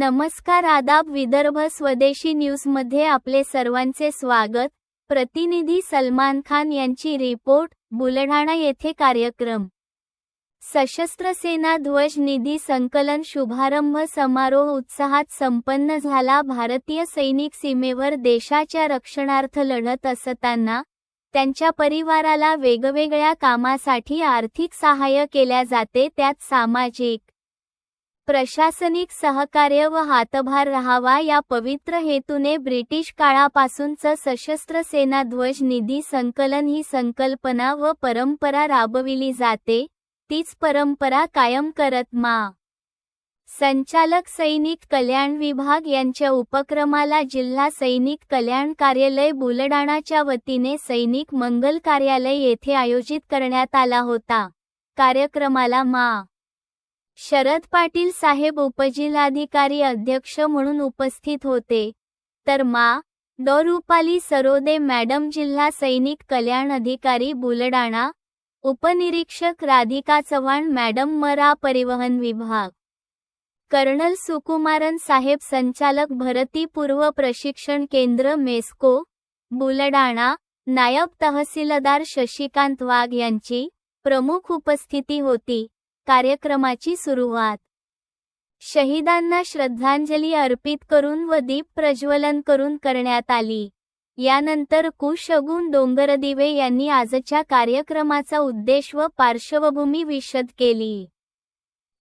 नमस्कार आदाब विदर्भ स्वदेशी न्यूजमध्ये आपले सर्वांचे स्वागत. प्रतिनिधी सलमान खान यांची रिपोर्ट बुलढाणा येथे कार्यक्रम. सशस्त्र सेना ध्वज निधी संकलन शुभारंभ समारोह उत्साहात संपन्न झाला. भारतीय सैनिक सीमेवर देशाच्या रक्षणार्थ लढत असताना त्यांच्या परिवाराला वेगवेगळ्या कामासाठी आर्थिक सहाय्य केल्या जाते. त्यात सामाजिक प्रशासनिक सहकार्य व हातभार राहावा या पवित्र हेतूने ब्रिटिश काळापासूनच सशस्त्र सेना ध्वज निधी संकलन ही संकल्पना व परंपरा राबविली जाते. तीच परंपरा कायम करत मा. संचालक सैनिक कल्याण विभाग यांच्या उपक्रमाला जिल्हा सैनिक कल्याण कार्यालय बुलडाणाच्या वतीने सैनिक मंगल कार्यालय येथे आयोजित करण्यात आला होता. कार्यक्रमाला मा. शरद पाटील साहेब उपजिल्हाधिकारी अध्यक्ष म्हणून उपस्थित होते. तर मा. डॉ रुपाली सरोदे मॅडम जिल्हा सैनिक कल्याण अधिकारी बुलडाणा उपनिरीक्षक राधिका चव्हाण मॅडम मरा परिवहन विभाग. कर्नल सुकुमारन साहेब संचालक भरती पूर्व प्रशिक्षण केंद्र मेस्को. बुलडाणा नायब तहसीलदार शशिकांत वाघ यांची प्रमुख उपस्थिती होती. कार्यक्रमाची सुरुवात. शहीदांना श्रद्धांजली अर्पित करून व दीप प्रज्वलन करून करण्यात आली. यानंतर कुशगुण डोंगरदिवे यांनी आजच्या कार्यक्रमाचा उद्देश व पार्श्वभूमी विशद केली.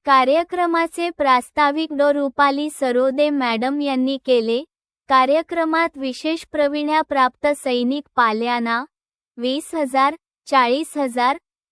कार्यक्रमाचे प्रास्ताविक डो. रुपाली सरोदे मॅडम यांनी केले. कार्यक्रमात विशेष प्रविण्याप्राप्त सैनिक पाल्यांना वीस हजार चाळीस हजार